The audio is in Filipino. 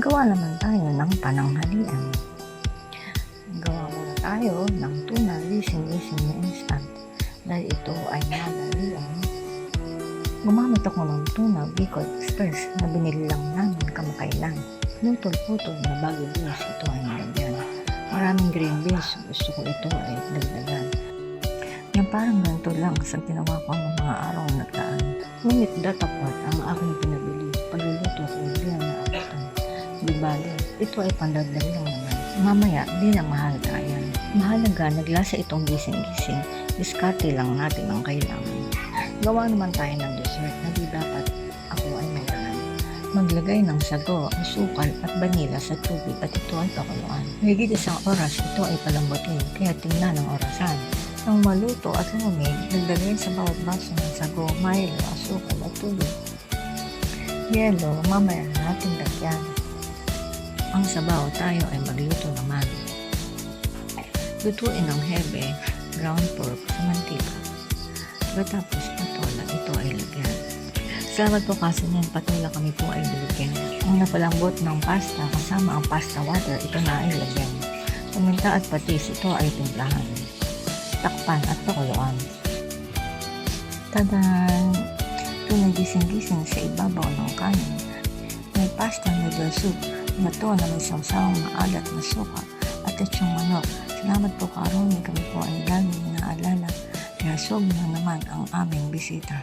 gawa naman tayo ng pananghalian. Gawa muna tayo ng tuna gising-gising na instant dahil ito ay madalian. Gumamit ako ng tuna Bicol Express na binili lang namin kamakailan. Putol-putol na bago beans ito ay nilagyan. Maraming green beans, gusto ko ito ay dagdagan. Yan parang ganito lang sa ginawa ko ng mga araw na taan. Ngunit datapat ang aking pinabili. Di bale, ito ay pandagdag lang naman. Mamaya, di na mahal yan. Mahalaga, naglasa itong gising-gising. Diskarte lang natin ang kailangan. Gawa naman tayo ng dessert na di dapat ako ay mayroon. Maglagay ng sago, asukal at vanila sa tubig at ito ay pakuluan. Higit isang oras ito ay palambutin kaya tingnan ang orasan. Nang maluto at lumamig, naglagay sa bawat baso ng sago, Milo, asukal at tubig. Yelo, mamaya na natin lagyan. Ang sabaw tayo ay magluto naman. Lutuin ng hebe, ground pork sa mantika. Pagkatapos patola, ito ay lagyan. Salamat po kasi ng patola kami po ay lagyan. Ang napalambot ng pasta kasama ang pasta water, ito na ay lagyan. Paminta at patis, ito ay timplahan. Takpan at pakuluan. Tadaan! Ito na gising-gising sa ibabaw ng kanin. May pasta noodle soup na to na may sawsawang maalat na suka at lechong manok. Salamat po karoni kami po ay laging naalala kaya sob na naman ang aming bisita.